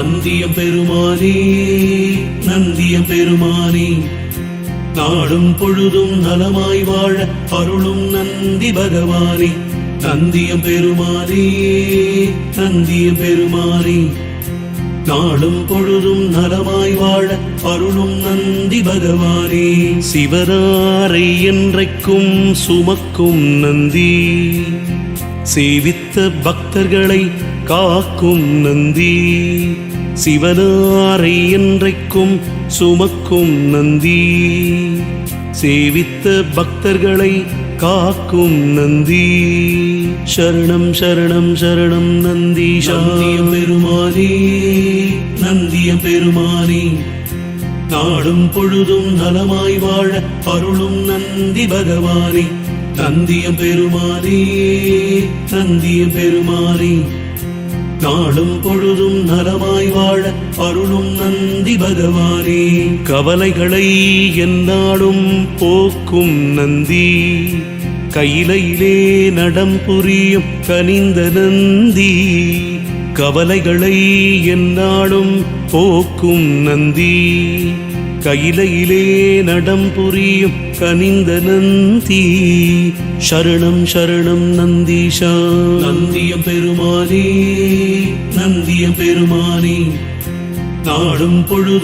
நந்தியம் பெருமானே நந்திய பெருமானே நாடும் பொழுதும் நலமாய் வாழ அருளும் நந்தி பகவானே. நந்திய பெருமானே நந்திய பெருமானே நாளும் பொழுதும் நலமாய் வாழ அருளும் நந்தி பகவானே. சிவராரை என்றைக்கும் சுமக்கும் நந்தி சேவித்த பக்தர்களை காக்கும் நந்தி. சிவனாரை என்றைக்கும் சுமக்கும் நந்தி. சேவித்த பக்தர்களை காக்கும் நந்தி. சரணம் சரணம் சரணம் நந்தி. சாந்தியம் பெருமானே நந்தியம் பெருமானே. நாடும் பொழுதும் நலமாய் வாழ அருளும் நந்தி பகவானே. நந்தியம் பெருமானே நந்தியம் பெருமானே. நாளும் பொழுதும் நலமாய் வாழ அருளும் நந்தி பகவானே. கவலைகளை எந்நாளும் போக்கும் நந்தி. கையிலையிலே நடம் புரியும் கனிந்த நந்தி. கவலைகளை எந்நாளும் போக்கும் நந்தி. கையிலையிலே நடம் புரியும் கனிந்த நந்தி. சரணம் சரணம் நந்தீஷா நந்திய பெருமானே நந்திய பெருமானே. நாடும் பொழுது